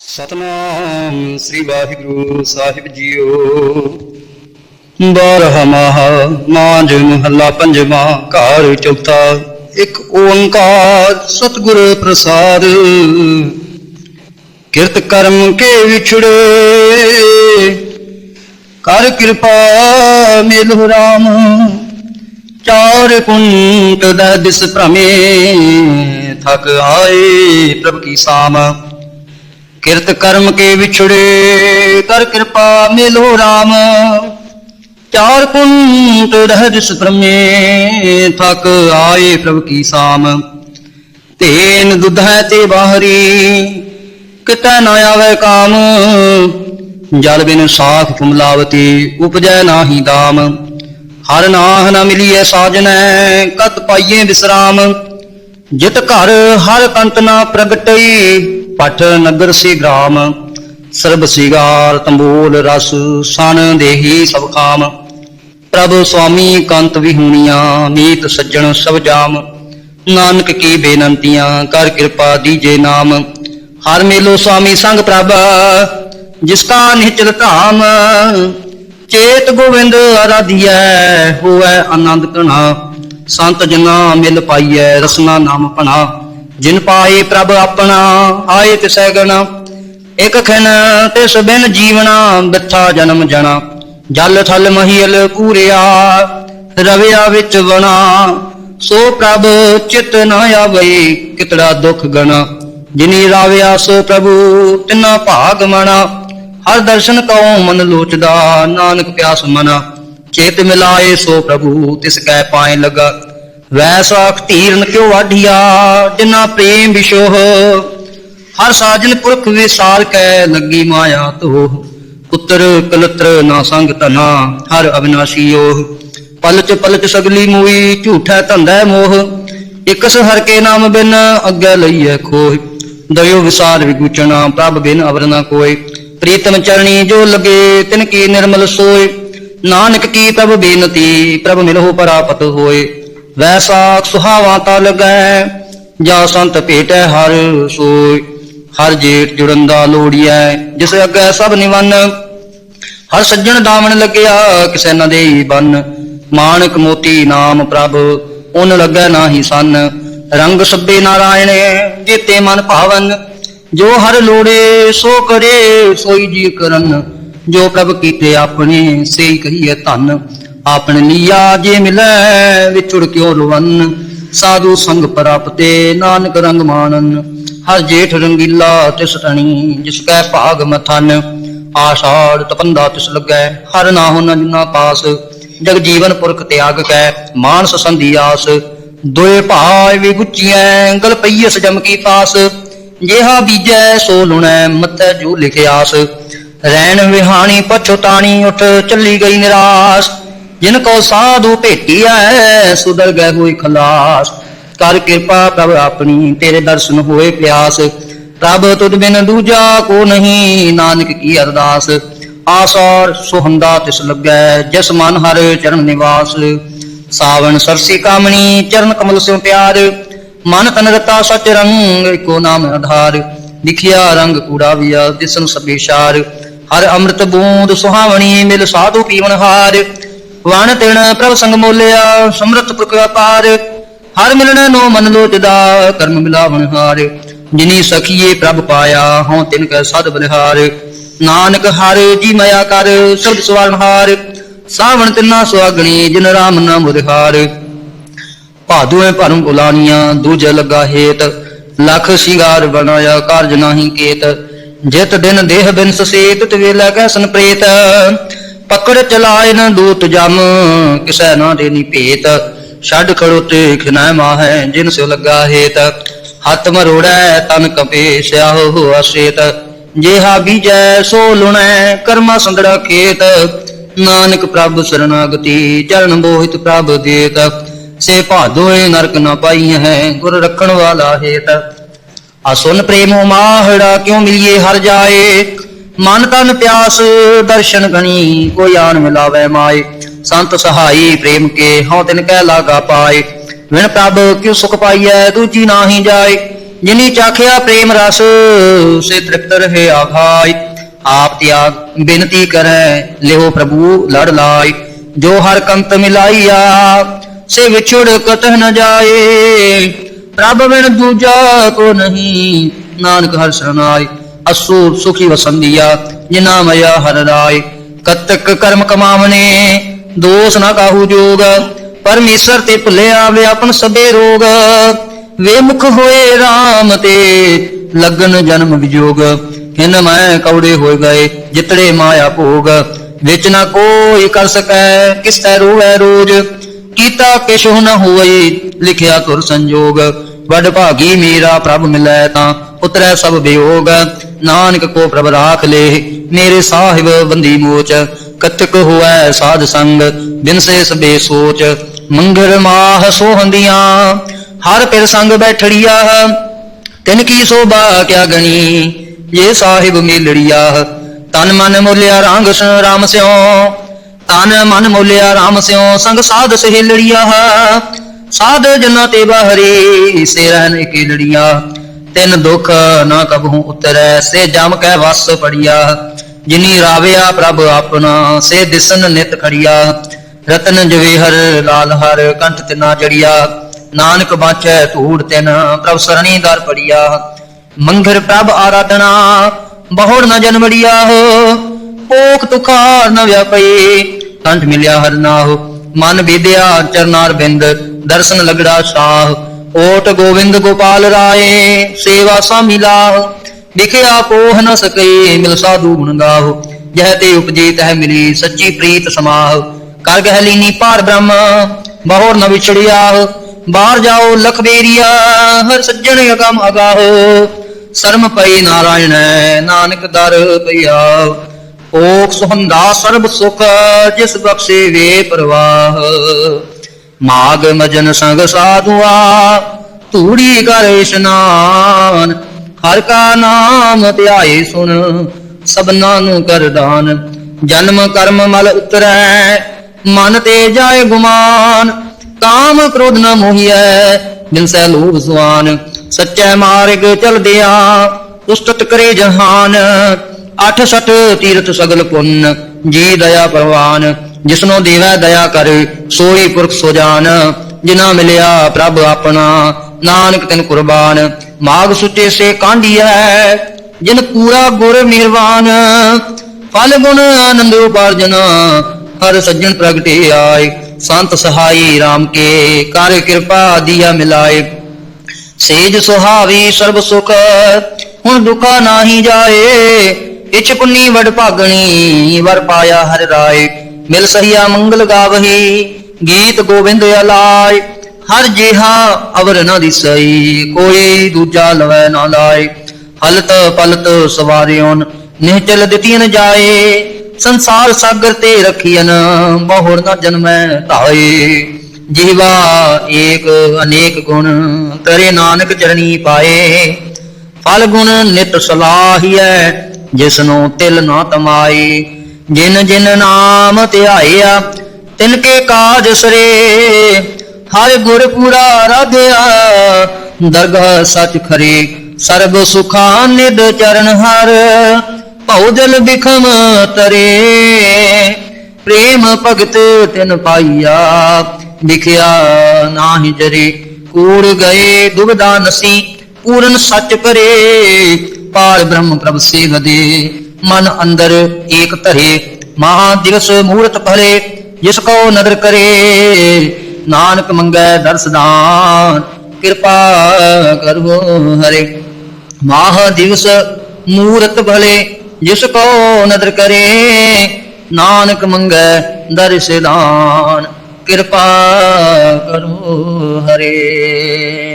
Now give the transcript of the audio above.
ਸਤਨਾਮ ਸ੍ਰੀ ਵਾਹਿਗੁਰੂ ਸਾਹਿਬ ਜੀਓ। ਬਾਰਹ ਮਹਾ ਮਾਂਜ ਮਹੱਲਾ ਪੰਜਵਾਂ ਘਰ ਚੌਥਾ, ਇੱਕ ਓੰਕਾਰ ਸਤਿਗੁਰ ਪ੍ਰਸਾਦ। ਕਿਰਤ ਕਰਮ ਕੇ ਵਿਛੜੇ, ਕਰ ਕਿਰਪਾ ਮਿਲਹੁ ਰਾਮ। ਚਾਰ ਕੁੰਟ ਦਾ ਦਿਸ ਭ੍ਰਮੇ, ਥਕ ਆਏ ਪ੍ਰਭ ਕੀ ਸਾਮ। ਕਿਰਤ ਕਰਮ ਕੇ ਵਿਛੜੇ ਕਰ ਕਿਰਪਾ ਮਿਲੋ RAM ਚਾਰ ਕੁੰਟ ਰਹਿ ਜਿਸ ਭ੍ਰਮੇ ਥਕ ਆਏ ਪ੍ਰਭ ਕੀ ਸਾਮ। ਤੇਨ ਦੁੱਧ ਤੇ ਬਾਹਰੀ, ਕਿਤੈ ਨਾ ਆਵੇ ਕਾਮ। ਜਲ ਬਿਨ ਸਾਖ ਕੁਮਲਾਵਤੀ ਉਪਜੈ ਨਾਹੀ ਦਾਮ। ਹਰ ਨਾਹ ਨ ਮਿਲੀਐ ਸਾਜਨੈ, ਕਤ ਪਾਈਏ ਵਿਸਰਾਮ। ਜਿਤ ਘਰ ਹਰ ਕੰਤ ਨਾ ਪ੍ਰਗਟਈ ਪਠ ਨਗਰ ਸੇ ਗ੍ਰਾਮ, ਸਰਬ ਸਿਗਾਰ, ਤੰਬੋਲ ਰਸ, ਸਨ ਦੇਹੀ ਸਭ ਕਾਮ। ਪ੍ਰਭ ਸੁਆਮੀ ਕੰਤ ਵਿਹੂਣੀਆਂ, ਮੀਤ ਸੱਜਣ ਸਭ ਜਾਮ। ਨਾਨਕ ਕੀ ਬੇਨੰਤੀਆਂ, ਕਰ ਕਿਰਪਾ ਦੀਜੇ ਨਾਮ। ਹਰ ਮੇਲੋ ਸੁਆਮੀ ਸੰਗ ਪ੍ਰਭ, ਜਿਸ ਕਾ ਨਿਚਲ ਧਾਮ। ਚੇਤ ਗੋਵਿੰਦ ਆਰਾਧਿਐ, ਹੋਐ ਆਨੰਦ ਕਣਾ ਸੰਤ ਜਨਾ ਮਿਲ ਪਾਈਐ ਰਸਨਾ ਨਾਮ ਭਣਾ ਜਿਨ ਪਾਏ ਪ੍ਰਭ ਆਪਣਾ, ਆਏ ਤਿਸੈ ਗਣਾ। ਇਕ ਖਿਨ ਤਿਸ ਬਿਨ ਜੀਵਣਾ, ਬਿਥਾ ਜਨਮ ਜਣਾ। ਜਲ ਥਲ ਮਹੀਲ ਪੂਰਿਆ, ਰਵਿਆ ਵਿੱਚ ਵਣਾ। ਸੋ ਪ੍ਰਭ ਚਿਤ ਨਾ ਆਵੇ ਕਿਤੜਾ ਦੁਖ ਗਣਾ। ਜਿਨੀ ਰਾਵਿਆ, ਸੋ ਪ੍ਰਭੂ ਤਿਨਾ ਭਾਗ ਮਣਾ। ਹਰ ਦਰਸ਼ਨ ਕਉ ਮਨ ਲੋਚਦਾ, ਨਾਨਕ ਪਿਆਸ ਮਨਾ। ਚੇਤ ਮਿਲਾਏ, ਸੋ ਪ੍ਰਭੂ ਤਿਸ ਕੈ ਪਾਏ ਲਗਾ। ਵੈਸਾਖ ਧੀਰਨ ਕਿਉ ਵਾਢੀਆ ਜਿਨਾ ਪ੍ਰੇਮ ਵਿਸ਼ੋਹ ਹਰ ਸਾਜਨ ਪੁਰਖ ਵਿਸਾਰ ਕੈ ਲੱਗੀ ਮਾਇਆ ਤੋ ਪੁੱਤਰ ਕਲਤਰ ਨਾ ਸੰਗ ਤਨਾ ਹਰ ਅਬਿਨਾਸ਼ੀ ਓਹ। ਪਲਚ ਪਲਚ ਸਗਲੀ ਮੂਈ, ਝੂਠੈ ਧੰਦਾ ਮੋਹ। ਇਕਸ ਹਰ ਕੇ ਨਾਮ ਬਿਨ ਅੱਗੇ ਲਈਐ ਖੋਹ। ਦਇਓ ਵਿਸਾਰ ਵਿਗੂਚਣਾ, ਪ੍ਰਭ ਬਿਨ ਅਵਰ ਨਾ ਕੋਇ ਪ੍ਰੀਤਮ ਚਰਣੀ ਜੋ ਲਗੇ, ਤਿਨ ਕੀ ਨਿਰਮਲ ਸੋਏ। ਨਾਨਕ ਕੀ ਪ੍ਰਭ ਬੇਨਤੀ, ਪ੍ਰਭ ਮਿਲਹੁ ਪਰਾਪਤ ਹੋਏ। ਵੈਸਾ ਸੁਹਾਵਾ ਤਾ ਲਗੈ, ਜਾ ਸੰਤ ਭੇਟੈ ਹਰ ਸੋਇ। ਹਰ ਜੇਠ ਜੁੜੰਦਾ ਲੋੜੀਐ, ਜਿਸ ਅੱਗੇ ਸਭ ਨਿਵੰਨ ਹਰ ਸੱਜਣ ਦਾਵਣ ਲੱਗਿਆ, ਕਿਸੈ ਨ ਦੇਈ ਬੰਨ। ਮਾਨਕ ਮੋਤੀ ਨਾਮ ਪ੍ਰਭ, ਉਨ ਲੱਗੈ ਨਾਹੀ ਸੰਨ। ਰੰਗ ਸੱਬੇ ਨਾਰਾਇਣ, ਜੀਤੇ ਮਨ ਭਾਵਨ। ਜੋ ਹਰ ਲੋੜੇ, ਸੋ ਕਰੇ, ਸੋਈ ਜੀ ਕਰਨ। ਜੋ ਪ੍ਰਭ ਕੀਤੇ ਆਪਣੇ, ਸੇਈ ਕਹੀਏ ਧਨ। ਆਪਣ ਨੀਆ ਜੇ ਮਿਲੈ ਵਿਛੁੜ ਕਿਉ ਰਵਨ ਸਾਧੂ ਸੰਗ ਪ੍ਰਾਪਤੇ, ਨਾਨਕ ਰੰਗ ਮਾਨਨ ਹਰ ਜੇਠ ਰੰਗੀਲਾ ਤਿਸ ਟਣੀ, ਜਿਸ ਕੈ ਭਾਗ ਮਥਨ। ਆਸ਼ਾੜ ਤਪੰਦਾ ਤਿਸ ਲੱਗੈ, ਹਰ ਨਾਹੁ ਨ ਜਿਨਾ ਪਾਸ। ਜਗ ਜੀਵਨ ਪੁਰਖ ਤਿਆਗ ਕੈ, ਮਾਨਸ ਸੰਧੀ ਆਸ। ਦੋਏ ਭਾਇ ਵੀ ਗੁੱਚੀਐ, ਗਲ ਪਈਸ ਜਮ ਕੀ ਪਾਸ। ਜਿਹਾ ਬੀਜੈ, ਸੋ ਲੁਣੈ ਮਤੈ ਜੋ ਲਿਖਿਆਸ। ਰਹਿਣ ਵਿਹਾਣੀ ਪਛੁਤਾਣੀ ਉਠ, ਚੱਲੀ ਗਈ ਨਿਰਾਸ਼। ਜਿਨ ਕੋ ਸਾਧੂ ਭੇਟੀਐ, ਸੁਧਰ ਗਏ ਹੋਏ ਖਲਾਸ। ਕਰ ਕਿਰਪਾ ਪ੍ਰਭ ਆਪਣੀ, ਤੇਰੇ ਦਰਸ਼ਨ ਹੋਏ ਪਿਆਸ। ਪ੍ਰਭ ਤੁਧ ਬਿਨ ਦੂਜਾ ਕੋ ਨਹੀਂ, ਨਾਨਕ ਕੀ ਅਰਦਾਸ। ਆਸੌਰ ਸੁਹੰਦਾ ਤਿਸ ਲੱਗੈ, ਜਿਸ ਮਨ ਹਰ ਚਰਨ ਨਿਵਾਸ। ਸਾਵਣ ਸਰਸੀ ਕਾਮਣੀ, ਚਰਨ ਕਮਲ ਸਿਉ ਪਿਆਰ। ਮਨ ਤਨ ਰਤਾ ਸਚ ਰੰਗ ਕੋ ਨਾਮ ਆਧਾਰ। ਲਿਖਿਆ ਰੰਗ ਕੂੜਾ ਵਿਆ ਦਿਸਨ ਸਭੇ ਸ਼ਾਰ। ਹਰ ਅੰਮ੍ਰਿਤ ਬੂੰਦ ਸੁਹਾਵਣੀ, ਮਿਲ ਸਾਧੂ ਪੀਵਨ ਹਾਰ। ਵਣ ਤਿਣ ਪ੍ਰਭ ਸੰਗ ਮੋਲਿਆ ਸਮਰਤ ਪੁਰਖ ਅਪਾਰ ਹਰ ਮਿਲਣ ਨੂੰ ਮਨ ਲੋਚਦਾ ਕਰਮ ਮਿਲਾਵਣ ਹਾਰ। ਜਿਨੀ ਸਖੀਏ ਪ੍ਰਭ ਪਾਇਆ, ਹਉ ਤਿਨ ਕੈ ਸਦ ਬਲਿਹਾਰ। ਨਾਨਕ ਹਰ, ਜੀ ਮਇਆ ਕਰ ਸ਼ਬਦ ਸਵਾਰਨ ਹਾਰ। ਸਾਵਣ ਤਿਨਾ ਸੁਆਗਣੀ ਜਿਨ ਰਾਮ ਨਾਮ ਉਦਹਾਰ ਭਾਦੂਏ ਭਰਮ ਬੁਲਾਨੀਆਂ, ਦੂਜੇ ਲੱਗਾ ਹੇਤ। ਲਖ ਸ਼ਿੰਗਾਰ ਬਣਾਇਆ, ਕਾਰਜ ਨਾਹੀ ਕੇਤ। ਜਿਤ ਦਿਨ ਦੇਹ ਬਿਨਸ ਸੇਤ ਤੇ ਵੇਲਾ ਸੰਪ੍ਰੇਤ ਪਕੜ ਚਲਾਏ ਨ ਦੂਤ ਜਮ, ਕਿਸੈ ਨਾ ਦੇਨੀ ਭੇਤ। ਛੱਡ ਖੜੋਤੇ ਖਿਨੈ ਮਾਹੈ, ਜਿਨ ਸੋ ਲੱਗਾ ਹੇਤ। ਹੱਥ ਮਰੋੜੈ, ਤਨ ਕਪੇ ਸਿਆਹੋ ਹੋਆ ਸੇਤ ਜੇਹਾ ਬੀਜੈ, ਸੋ ਲੁਣੈ, ਕਰਮਾ ਸੰਗੜਾ ਖੇਤ। ਨਾਨਕ ਪ੍ਰਭ ਸਰਨਾਗਤੀ, ਚਰਨ ਬੋਹਿਤ ਪ੍ਰਭ ਦੇਤ। ਸੇ ਭਾਦੋਏ ਨਰਕ ਨਾ ਪਾਈ ਹੈ ਗੁਰ ਰੱਖਣ ਵਾਲਾ ਹੇਤ। ਅਸੁਨ ਪ੍ਰੇਮੋ ਮਾਹੜਾ ਕਿਉ ਮਿਲੀਏ, ਹਰ ਜਾਏ? ਮਨ ਤਨ ਪਿਆਸ, ਦਰਸ਼ਨ ਗਣੀ, ਕੋਈ ਆਣ ਮਿਲਾਵੇ ਮਾਏ। ਸੰਤ ਸਹਾਈ ਪ੍ਰੇਮ ਕੇ ਹਉ ਤਿਨ ਕੈ ਲਾਗਾ ਪਾਏ। ਵਿਣ ਪ੍ਰਭ ਕਿਉ ਸੁਖ ਪਾਈਐ, ਦੂਜੀ ਨਾਹੀ ਜਾਏ। ਜਿਨੀ ਚਾਖਿਆ ਪ੍ਰੇਮ ਰਸ, ਸੇ ਤ੍ਰਿਪਤ ਰਹੇ ਆਘਾਈ ਆਪ ਤਿਆਗ, ਬੇਨਤੀ ਕਰੈ, ਲਿਓ ਪ੍ਰਭੂ ਲੜ ਲਾਈ ਜੋ ਹਰ ਕੰਤ ਮਿਲਾਈਆ, ਸੇ ਵਿਛੜ ਕਤਹ ਨ ਜਾਏ। ਪ੍ਰਭ ਬਿਨ ਦੂਜਾ ਕੋ ਨਹੀਂ, ਨਾਨਕ ਹਰ ਸਰਨਾਈ ਅਸੂ ਸੁਖੀ ਵਸੰਦੀਆ ਜਿਨਾ ਮਇਆ ਹਰ ਰਾਏ। ਕਤਕ ਕਰਮ ਕਮਾਵਨੇ, ਦੋਸ ਨਾ ਕਾਹੂ ਜੋਗ। ਪਰਮੇਸ਼ਰ ਤੇ ਭੁੱਲਿਆ ਵੇ ਸਭੇ ਰੋਗ। ਵੇ ਹੋਏ RAM ਤੇ ਲਗਨ ਜਨਮ ਵਿਜੋਗ। ਹਿਨ ਮੈਂ ਕੌੜੇ ਹੋਏ ਗਏ, ਜਿਤੜੇ ਮਾਇਆ ਭੋਗ। ਵਿੱਚ ਨਾ ਕੋਈ ਕਰ ਸਕੈ ਕਿਸ ਤੈ ਰੋਵੈ ਰੋਜ। ਕੀਤਾ ਕਿਛੁ ਨ ਹੋਈ, ਲਿਖਿਆ ਤੁਰ ਸੰਜੋਗ। ਵੱਡ ਭਾਗੀ ਮੇਰਾ ਪ੍ਰਭ ਮਿਲੈ ਤਾਂ, ਉਤਰੈ ਸਭ ਵਿਯੋਗ। ਨਾਨਕ ਕੋ ਪ੍ਰਭ ਰਾਖ ਲੇ ਮੇਰੇ ਸਾਹਿਬ ਬੰਦੀ ਮੋਚ ਕਤਕ ਹੋਐ ਸਾਧ ਸੰਗ ਬਿਨਸੇ ਸਬੇ ਸੋਚ ਮੰਗਰ ਮਾਹ ਸੋਹੰਦੀਆਂ ਹਰ ਪਿਰ ਸੰਗ ਬੈਠੜੀਆ, ਤਿਨ ਕੀ ਸੋਭਾ ਕਿਆ ਗਣੀ, ਜੇ ਸਾਹਿਬ ਮੇਲੜੀਆ, ਤਨ ਮਨ ਮੋਲਿਆ ਰੰਗ ਸ ਰਾਮ ਸਿਓ ਤਨ ਮਨ ਮੋਲਿਆ ਰਾਮ ਸਿਓ ਸੰਗ ਸਾਧ ਸਹੇਲੜੀਆ, ਸਾਧ ਜਨਾ ਤੇ ਬਾਹਰੀ ਸੇ ਰਹਿਨ ਕੇ ਲੜੀਆਂ ਤਿਨ ਦੁਖ ਨਾ ਕਬਹੂ ਉਤਰੈ, ਸੇ ਜਮ ਕੈ ਵਸ ਪੜੀਆ, ਜਿਨੀ ਰਾਵਿਆ ਪ੍ਰਭ ਆਪਣਾ, ਸੇ ਦਿਸਨ ਨਿਤ ਖੜੀਆ, ਰਤਨ ਜਵੇਹਰ ਲਾਲ ਹਰ ਕੰਠ ਤਿਨਾ ਜੜੀਆ, ਨਾਨਕ ਬਾਚੈ ਧੂੜ ਤਿਨ, ਪ੍ਰਭ ਸਰਣੀ ਦਰ ਪੜੀਆ, ਮੰਗਰ ਪ੍ਰਭ ਆਰਾਧਨਾ, ਬਹੁੜ ਨ ਜਨਮੜੀਆ ਹੋ ਪੋਖ ਤੁਖਾਰ ਨ ਵਿਆਪਈ, ਕੰਠ ਮਿਲਿਆ ਹਰ ਨਾਹੁ, ਮਨ ਵਿਦਿਆ ਚਰਨਾਰ ਬਿੰਦ ਦਰਸ਼ਨ ਲਗੜਾ ਸਾਹ ਓਟ ਗੋਵਿੰਦ ਗੋਪਾਲ ਰਾਏ, ਸੇਵਾ ਸਾਮਿਲਾਹ ਵਿਖਿਆ ਕੋਹ ਨ ਸਕਈ ਮਿਲ ਸਾਧੂ ਗੁਣ ਗਾਹੁ। ਜਹ ਤੇ ਉਪਜੀ ਤਹ ਮਿਲੀ, ਸੱਚੀ ਪ੍ਰੀਤ ਸਮਾਹ। ਕਰ ਗਹਿ ਲੀਨੀ ਪਾਰ ਬ੍ਰਹਮ ਬਹੁਰ ਨ ਵਿਛੜਿਆ ਬਾਹਰ ਜਾਓ ਲਖ ਬੇਰੀਆ, ਹਰ ਸੱਜਣ ਅਗਮ ਅਗਾਹੋ। ਸਰਮ ਪਈ ਨਾਰਾਇਣ, ਨਾਨਕ ਦਰ ਪਈਆ ਓਕ ਸੁਹੰਦਾ ਸਰਬ ਸੁਖ, ਜਿਸ ਬਖਸ਼ੇ ਵੇ ਪ੍ਰਵਾਹ। ਮਾਗ ਮਜਨ ਸੰਗ ਸਾਧੂਆ ਧੂੜੀ ਕਰ ਇਸ਼ਨਾਨ। ਹਰ ਕਾ ਨਾਮ ਧਿਆਏ ਸੁਣ, ਸਭਨਾਂ ਨੂੰ ਕਰ ਦਾਨ। ਜਨਮ ਕਰਮ ਮਲ ਉਤਰੈ, ਮਨ ਤੇ ਜਾਏ ਗੁਮਾਨ। ਕਾਮ ਕ੍ਰੋਧ ਨ ਮੋਹੀਐ, ਬਿਨ ਸੈ ਲੋਭ ਸੁਆਨ। ਸੱਚੇ ਮਾਰਗ ਚਲਦਿਆ ਉਸਤਤ ਕਰੇ ਜਹਾਨ। ਅਠ ਸਠ ਤੀਰਥ ਸਗਲ ਪੁੰਨ, ਜੀ ਦਇਆ ਪ੍ਰਵਾਨ। ਜਿਸਨੋ ਦੇਵੈ ਦਇਆ ਕਰ, ਸੋਈ ਪੁਰਖ ਸੋ ਜਾਨ, ਜਿਨਾ ਮਿਲਿਆ ਪ੍ਰਭ ਆਪਣਾ। ਨਾਨਕ ਤਿਨ ਕੁਰਬਾਨ, ਮਾਗ ਸੁਚੇ ਸੇ ਕਾਂਢੀਐ, ਜਿਨ ਪੂਰਾ ਗੁਰ ਨਿਰਵਾਨ। ਫਲ ਗੁਣ ਆਨੰਦ ਉਪਾਰਜਨ, ਹਰ ਸੱਜਣ ਪ੍ਰਗਟੇ ਆਏ। ਸੰਤ ਸਹਾਈ RAM ਕੇ, ਕਰ ਕਿਰਪਾ ਦੀਆ ਮਿਲਾਏ। ਸੇਜ ਸੁਹਾਵੀ ਸਰਬ ਸੁਖ, ਹੁਣ ਦੁਖਾ ਨਾਹੀ ਜਾਏ। ਇਚ ਪੁੰਨੀ ਵਡ ਭਾਗਣੀ, ਵਰ ਪਾਇਆ ਹਰ ਰਾਏ। ਮਿਲ ਸਹੀਆ ਮੰਗਲ ਗਾਵਹੀ, ਗੀਤ ਗੋਬਿੰਦ ਅਲਾਏ, ਹਰ ਜਿਹਾ ਅਵਰ ਨ ਦਿਸਈ, ਕੋਈ ਦੂਜਾ ਲਵੈ ਨਾ ਲਾਏ। ਹਲਤ ਪਲਤ ਸਵਾਰਿਓਨ, ਨਿਹਚਲ ਦਿਤੀਨ ਜਾਏ। ਸੰਸਾਰ ਸਾਗਰ ਤੇ ਰਖੀਨ ਬਹੁੜ ਨ ਜਨਮੈ ਧਾਏ। ਜੀਵਾ ਏਕ ਅਨੇਕ ਗੁਣ, ਤੇਰੇ ਨਾਨਕ ਚਰਣੀ ਪਾਏ। ਫਲ ਗੁਣ ਨਿਤ ਸਲਾਹੀਐ, ਜਿਸਨੂੰ ਤਿਲ ਨਾ ਤਮਾਈ ਜਿਨ ਜਿਨ ਨਾਮ ਧਿਆਇਆ, ਤਿਨ ਕੇ ਕਾਜ ਸਰੇ। ਹਰ ਗੁਰ ਪੂਰਾ ਰਾਧਿਆ, ਦਰਗਾਹ ਸਚ ਖਰੇ। ਸਰਬ ਸੁਖਾ ਨਿਦ ਚਰਨ ਹਰ, ਭਉ ਜਲ ਬਿਖਮ ਤਰੇ। ਪ੍ਰੇਮ ਭਗਤ ਤਿਨ ਪਾਈਆ ਵਿਖਿਆ ਨਾਹੀ ਜਰੇ। ਕੂੜ ਗਏ ਦੁਬਦਾ ਨਸੀ, ਪੂਰਨ ਸੱਚ ਕਰੇ। ਪਾਰ ਬ੍ਰਹਮ ਪ੍ਰਭ ਸੇਵਦੇ। ਮਨ ਅੰਦਰ ਏਕ ਧਰੇ, ਮਹਾ ਦਿਵਸ ਮੂਰਤ ਭਲੇ, ਜਿਸ ਕੋ ਨਦਰ ਕਰੇ, ਨਾਨਕ ਮੰਗੈ ਦਰਸਦਾਨ ਕਿਰਪਾ ਕਰੋ ਹਰੇ। ਮਾਹ ਦਿਵਸ ਮੂਰਤ ਭਲੇ, ਜਿਸ ਕੋ ਨਦਰ ਕਰੇ, ਨਾਨਕ ਮੰਗੈ ਦਰਸ਼ਦਾਨ ਕਿਰਪਾ ਕਰੋ ਹਰੇ।